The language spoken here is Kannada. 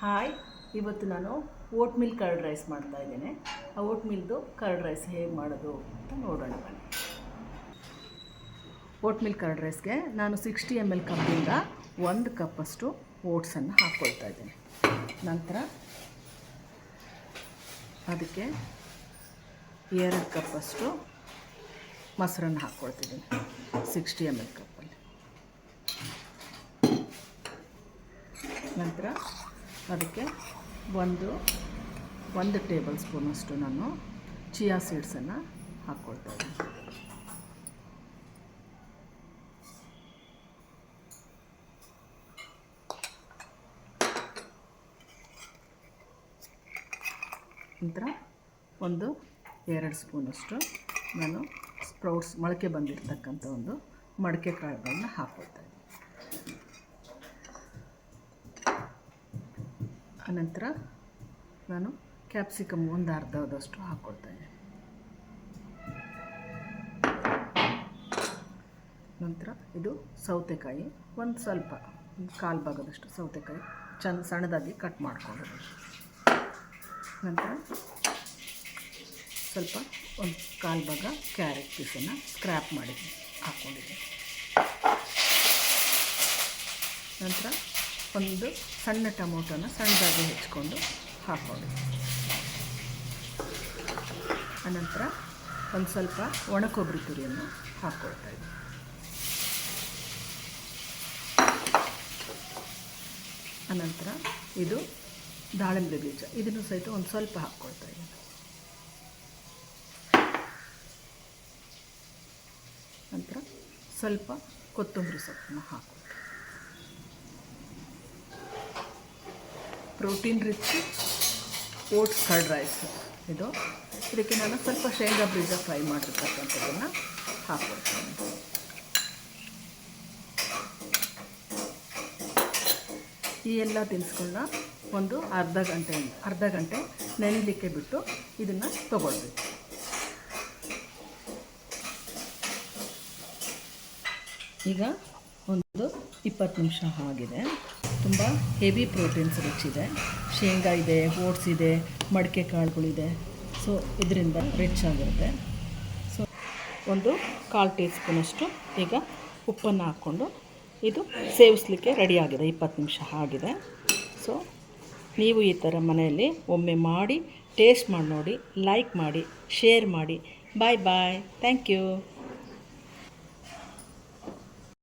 ಹಾಯ್. ಇವತ್ತು ನಾನು ಓಟ್ ಮಿಲ್ ಕರ್ಡ್ ರೈಸ್ ಮಾಡ್ತಾ ಇದ್ದೇನೆ. ಆ ಓಟ್ ಮಿಲ್ದು ಕರ್ಡ್ ರೈಸ್ ಹೇಗೆ ಮಾಡೋದು ಅಂತ ನೋಡೋಣ. ಬನ್ನಿ ಓಟ್ ಮಿಲ್ ಕರ್ಡ್ ರೈಸ್ಗೆ ನಾನು ಸಿಕ್ಸ್ಟಿ ಎಂ ಎಲ್ ಕಪ್ಪಿಂದ ಒಂದು ಕಪ್ಪಷ್ಟು ಓಟ್ಸನ್ನು ಹಾಕ್ಕೊಳ್ತಾ ಇದ್ದೇನೆ. ನಂತರ ಅದಕ್ಕೆ ಎರಡು ಕಪ್ಪಷ್ಟು ಮೊಸರನ್ನು ಹಾಕ್ಕೊಳ್ತಿದ್ದೀನಿ ಸಿಕ್ಸ್ಟಿ ಎಂ ಎಲ್ ಕಪ್ಪಲ್ಲಿ. ನಂತರ ಅದಕ್ಕೆ ಒಂದು ಒಂದು ಟೇಬಲ್ ಸ್ಪೂನಷ್ಟು ನಾನು ಚಿಯಾ ಸೀಡ್ಸನ್ನು ಹಾಕ್ಕೊಳ್ತಾ ಇದ್ದೀನಿ. ನಂತರ ಒಂದು ಎರಡು ಸ್ಪೂನಷ್ಟು ನಾನು ಸ್ಪ್ರೌಟ್ಸ್, ಮೊಳಕೆ ಬಂದಿರತಕ್ಕಂಥ ಒಂದು ಮಡಕೆ ಕಾಳುಗಳನ್ನ ಹಾಕ್ಕೊಳ್ತಾ ಆನಂತರ ನಾನು ಕ್ಯಾಪ್ಸಿಕಮ್ ಒಂದು ಅರ್ಧದಷ್ಟು ಹಾಕ್ಕೊಳ್ತಾ ಇದ್ದೀನಿ. ನಂತರ ಇದು ಸೌತೆಕಾಯಿ, ಒಂದು ಸ್ವಲ್ಪ ಕಾಲು ಭಾಗದಷ್ಟು ಸೌತೆಕಾಯಿ ಚೆಂದ ಸಣ್ಣದಾಗಿ ಕಟ್ ಮಾಡ್ಕೊಳ್ಳೋದು ನಂತರ ಸ್ವಲ್ಪ ಒಂದು ಕಾಲು ಭಾಗ ಕ್ಯಾರೆಟ್ ಪೀಸನ್ನು ಸ್ಕ್ರ್ಯಾಪ್ ಮಾಡಿ ಹಾಕ್ಕೊಂಡಿದ್ದೀನಿ ನಂತರ ಒಂದು ಸಣ್ಣ ಟೊಮೊಟೊನ ಸಣ್ಣದಾಗಿ ಹೆಚ್ಕೊಂಡು ಹಾಕ್ಕೊಂಡು ಆನಂತರ ಒಂದು ಸ್ವಲ್ಪ ಒಣ ಕೊಬ್ಬರಿ ತುರಿಯನ್ನು ಹಾಕ್ಕೊಳ್ತಾ ಇದ್ದೀನಿ ಆನಂತರ ಇದು ದಾಳಿಂಬೆ ಬೀಜ. ಇದನ್ನು ಸಹಿತ ಒಂದು ಸ್ವಲ್ಪ ಹಾಕ್ಕೊಳ್ತಾ ಇದ್ದೀನಿ ನಂತರ ಸ್ವಲ್ಪ ಕೊತ್ತಂಬರಿ ಸೊಪ್ಪನ್ನು ಹಾಕ್ಕೊಳ್ತೀನಿ protein rich oats curd rice ಇದು. ಇದಕ್ಕೆ ನಾನು ಸ್ವಲ್ಪ ಶೇಂಗಾ ಬೀಜ ಫ್ರೈ ಮಾಡಿರ್ತಕ್ಕಂಥದ್ದನ್ನು ಹಾಕ್ತೀನಿ ಈ ಎಲ್ಲ ತಿನಿಸುಗಳನ್ನ ಒಂದು ಅರ್ಧ ಗಂಟೆ ಅರ್ಧ ಗಂಟೆ ನೆನೆಯಲಿಕ್ಕೆ ಬಿಟ್ಟು ಇದನ್ನು ತೊಗೊಳ್ಬೇಕು. ಈಗ ಒಂದು ಇಪ್ಪತ್ತು ನಿಮಿಷ ಆಗಿದೆ. ತುಂಬ ಹೆವಿ ಪ್ರೋಟೀನ್ಸ್ ರಿಚ್ ಇದೆ ಶೇಂಗಾ ಇದೆ ಓಟ್ಸ್ ಇದೆ, ಮಡಿಕೆ ಕಾಳುಗಳಿದೆ. ಸೊ ಇದರಿಂದ ರಿಚ್ ಆಗಿರುತ್ತೆ. ಸೊ ಒಂದು ಕಾಲು ಟೀ ಸ್ಪೂನಷ್ಟು ಈಗ ಉಪ್ಪನ್ನು ಹಾಕ್ಕೊಂಡು ಇದು ಸೇವಿಸಲಿಕ್ಕೆ ರೆಡಿಯಾಗಿದೆ ಇಪ್ಪತ್ತು ನಿಮಿಷ ಆಗಿದೆ. ಸೊ ನೀವು ಈ ಥರ ಮನೆಯಲ್ಲಿ ಒಮ್ಮೆ ಮಾಡಿ ಟೇಸ್ಟ್ ಮಾಡಿ ನೋಡಿ ಲೈಕ್ ಮಾಡಿ ಶೇರ್ ಮಾಡಿ. ಬಾಯ್ ಬಾಯ್ ಥ್ಯಾಂಕ್ ಯು